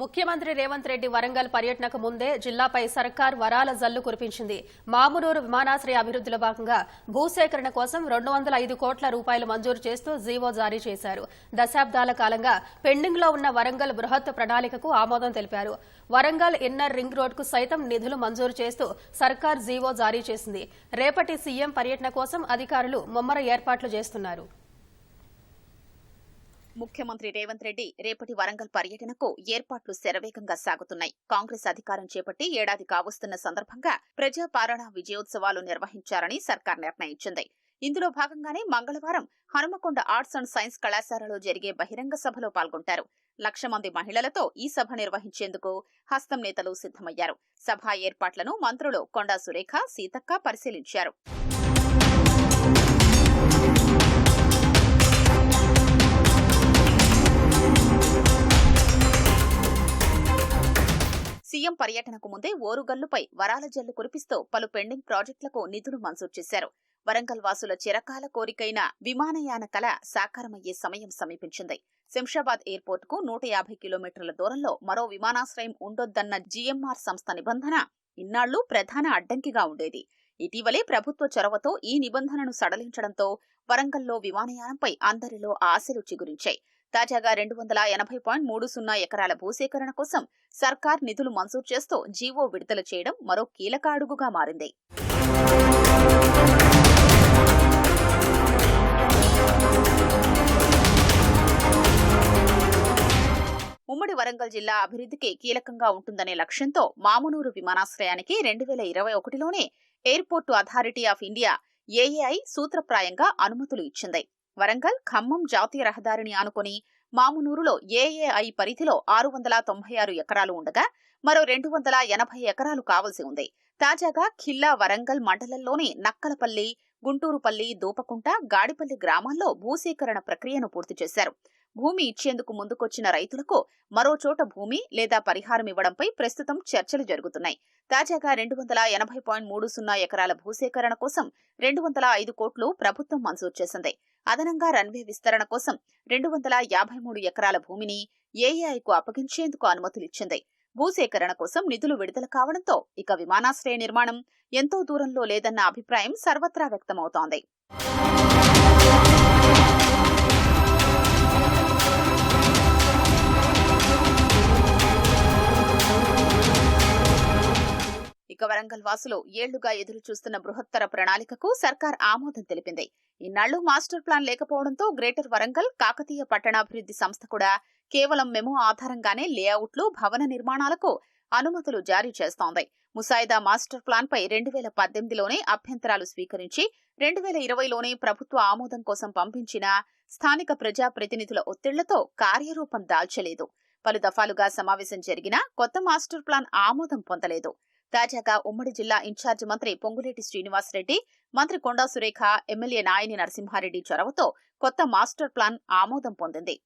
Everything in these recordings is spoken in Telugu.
ముఖ్యమంత్రి రేవంత్ రెడ్డి వరంగల్ పర్యటనకు ముందే జిల్లాపై సర్కార్ వరాల జల్లు కురిపించింది. మామునూరు విమానాశ్రయ అభివృద్ధిలో భాగంగా భూసేకరణ కోసం రెండు వందల ఐదు కోట్ల రూపాయలు మంజూరు చేస్తూ జీవో జారీ చేశారు. దశాబ్దాల కాలంగా పెండింగ్లో ఉన్న వరంగల్ బృహత్ ప్రణాళికకు ఆమోదం తెలిపారు. వరంగల్ ఇన్నర్ రింగ్ రోడ్కు సైతం నిధులు మంజూరు చేస్తూ సర్కార్ జీవో జారీ చేసింది. రేపటి సీఎం పర్యటన కోసం అధికారులు ముమ్మర ఏర్పాట్లు చేస్తున్నారు. ముఖ్యమంత్రి రేవంత్ రెడ్డి రేపటి వరంగల్ పర్యటనకు ఏర్పాట్లు శరవేగంగా సాగుతున్నాయి. కాంగ్రెస్ అధికారం చేపట్టి ఏడాది కావస్తున్న సందర్భంగా ప్రజా విజయోత్సవాలు నిర్వహించారని సర్కార్ నిర్ణయించింది. ఇందులో భాగంగానే మంగళవారం హనుమకొండ ఆర్ట్స్ అండ్ సైన్స్ కళాశాలలో జరిగే బహిరంగ సభలో పాల్గొంటారు. లక్ష మంది మహిళలతో ఈ సభ నిర్వహించేందుకు హస్తం నేతలు సిద్దమయ్యారు సభ ఏర్పాట్లను మంత్రులు కొండా సురేఖ సీతక్క పరిశీలించారు. సీఎం పర్యటనకు ముందే ఓరుగల్లుపై వరాల జల్లు కురిపిస్తూ పలు పెండింగ్ ప్రాజెక్టులకు నిధులు మంజూరు చేశారు. వరంగల్ వాసుల చిరకాల కోరికైన విమానయాన కళ సాకారమయ్యే సమయం సమీపించింది. శంషాబాద్ ఎయిర్పోర్ట్కు నూట యాభై కిలోమీటర్ల దూరంలో మరో విమానాశ్రయం ఉండొద్దన్న జీఎంఆర్ సంస్థ నిబంధన ఇన్నాళ్ళు ప్రధాన అడ్డంకిగా ఉండేది. ఇటీవలే ప్రభుత్వ చొరవతో ఈ నిబంధనను సడలించడంతో వరంగల్లో విమానయానంపై అందరిలో ఆశలు చిగురించాయి. తాజాగా రెండు వందల ఎనభై పాయింట్ మూడు సున్నా ఎకరాల భూసేకరణ కోసం సర్కార్ నిధులు మంజూరు చేస్తూ జీవో విడుదల చేయడం మరో కీలక అడుగుగా మారింది. ఉమ్మడి వరంగల్ జిల్లా అభివృద్ధికి కీలకంగా ఉంటుందనే లక్ష్యంతో మామునూరు విమానాశ్రయానికి రెండు వేల ఇరవై ఒకటిలోనే airport authority of India AAI సూత్రప్రాయంగా అనుమతులు ఇచ్చింది. వరంగల్ ఖమ్మం జాతీయ రహదారిని ఆనుకుని మామునూరులో ఏఏఐ పరిధిలో ఆరు వందల తొంభై ఆరు ఎకరాలు ఉండగా మరో రెండు వందల ఎనభై ఎకరాలు కావలసి ఉంది. తాజాగా ఖిల్లా వరంగల్ మండలంలోని నక్కలపల్లి గుంటూరుపల్లి దూపకుంట గాడిపల్లి గ్రామాల్లో భూసేకరణ ప్రక్రియను పూర్తి చేశారు. భూమి ఇచ్చేందుకు ముందుకొచ్చిన రైతులకు మరోచోట భూమి లేదా పరిహారం ఇవ్వడంపై ప్రస్తుతం చర్చలు జరుగుతున్నాయి. తాజాగా రెండు వందల ఎనభై పాయింట్ మూడు సున్నా ఎకరాల భూసేకరణ కోసం రెండు వందల ఐదు కోట్లు ప్రభుత్వం మంజూరు చేసింది. అదనంగా రన్వే విస్తరణ కోసం రెండు వందల యాభై మూడు ఎకరాల భూమిని ఏఐకు అప్పగించేందుకు అనుమతులిచ్చింది. భూసేకరణ కోసం నిధులు విడుదల కావడంతో ఇక విమానాశ్రయ నిర్మాణం ఎంతో దూరంలో లేదన్న అభిప్రాయం సర్వత్రా వ్యక్తమవుతోంది. వరంగల్ వాసులు ఏళ్ళుగా ఎదురు చూస్తున్న బృహత్తర ప్రణాళికకు సర్కార్ ఆమోదం తెలిపింది. ఇన్నాళ్ళు మాస్టర్ ప్లాన్ లేకపోవడంతో గ్రేటర్ వరంగల్ కాకతీయ పట్టణాభివృద్ధి సంస్థ కూడా కేవలం మెమో ఆధారంగానే లేఅవుట్లు భవన నిర్మాణాలకు అనుమతులు జారీ చేస్తోంది. ముసాయిదా మాస్టర్ ప్లాన్ పై రెండు వేల పద్దెనిమిదిలోనే అభ్యంతరాలు స్వీకరించి రెండు వేల ఇరవైలోనే ప్రభుత్వ ఆమోదం కోసం పంపించిన స్థానిక ప్రజా ప్రతినిధుల ఒత్తిళ్ళతో కార్యరూపం దాల్చలేదు. పలు దఫాలుగా సమావేశం జరిగినా కొత్త మాస్టర్ ప్లాన్ ఆమోదం పొందలేదు. తాజాగా ఉమ్మడి జిల్లా ఇన్ఛార్జ్ మంత్రి పొంగులేటి శ్రీనివాసరెడ్డి మంత్రి కొండా సురేఖ ఎమ్మెల్యే నాయని నరసింహారెడ్డి చొరవతో కొత్త మాస్టర్ ప్లాన్ ఆమోదం పొందింది.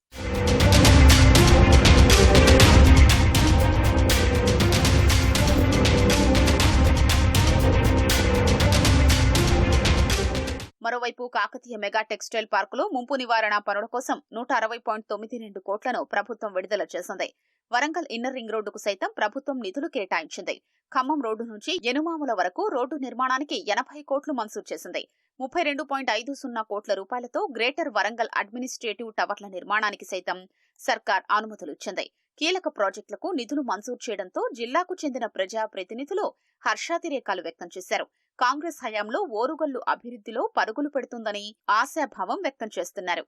మరోవైపు కాకతీయ మెగా టెక్స్టైల్ పార్కులో ముంపు నివారణ పనుల కోసం నూట అరవై పాయింట్ తొమ్మిది రెండు కోట్లను ప్రభుత్వం విడుదల చేసింది. వరంగల్ ఇన్నర్ రింగ్ రోడ్డుకు సైతం ప్రభుత్వం నిధులు కేటాయించింది. ఖమ్మం రోడ్డు నుంచి ఎనుమాముల వరకు రోడ్డు నిర్మాణానికి ఎనభై కోట్లు మంజూరు చేసింది. ముప్పై రెండు పాయింట్ ఐదు సున్నా కోట్ల రూపాయలతో గ్రేటర్ వరంగల్ అడ్మినిస్ట్రేటివ్ టవర్ల నిర్మాణానికి సైతం సర్కార్ అనుమతులు ఇచ్చింది. కీలక ప్రాజెక్టులకు నిధులు మంజూరు చేయడంతో జిల్లాకు చెందిన ప్రజా ప్రతినిధులు హర్షాతిరేకాలు వ్యక్తం చేశారు. కాంగ్రెస్ హయాంలో ఓరుగల్లు అభివృద్ధిలో పరుగులు పెడుతుందని ఆశాభావం వ్యక్తం చేస్తున్నారు.